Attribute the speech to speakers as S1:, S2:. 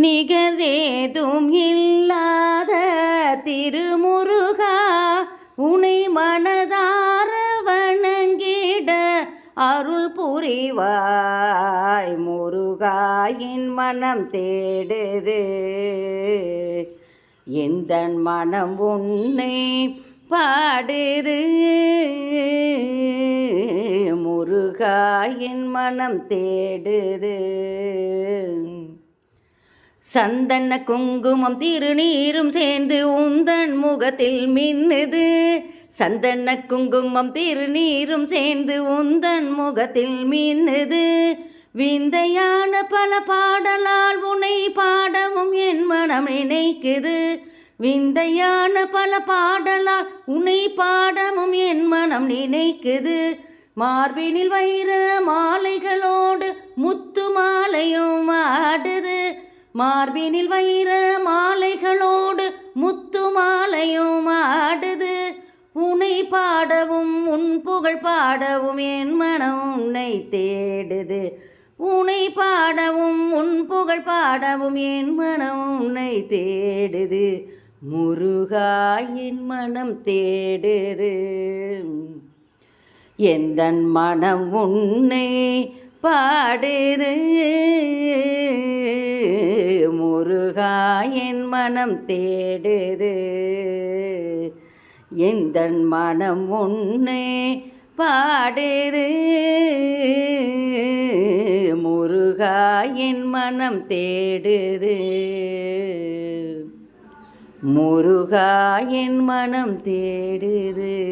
S1: நிகரேதும் இல்லாத திருமுருகா உனை மனதார வணங்கிட அருள் புரிவாய் முருகாயின் மனம் தேடுது. எந்த மனம் உன்னை பாடுது? முருகாயின் மனம் தேடுது. சந்தன குங்குமம் திருநீரும் சேர்ந்து உந்தன் முகத்தில் மின்னுது. சந்தன குங்குமம் திருநீரும் சேர்ந்து உந்தன் முகத்தில் மின்னுது. விந்தையான பல பாடலால் உனை பாடவும் என் மனம் நினைக்குது. விந்தையான பல பாடலால் உன்னை பாடவும் என் மனம் நினைக்குது. மார்பினில் வைர மாலைகளோடு முத்துமா மார்பினில் வைர மாலைகளோடு முத்து மாலையும் ஆடுது. உனை பாடவும் உன் புகழ் பாடவும் என் மனம் உன்னை தேடுது. உனை பாடவும் உன் புகழ் பாடவும் என் மனம் உன்னை தேடுது. முருகா என் மனம் தேடுது. எந்த மனம் உன்னை பாடுது. முருகா என் மனம் தேடுது. எந்த மனம் உன்னை பாடுது. முருகா என் மனம் தேடுது. முருகா என் மனம் தேடுது.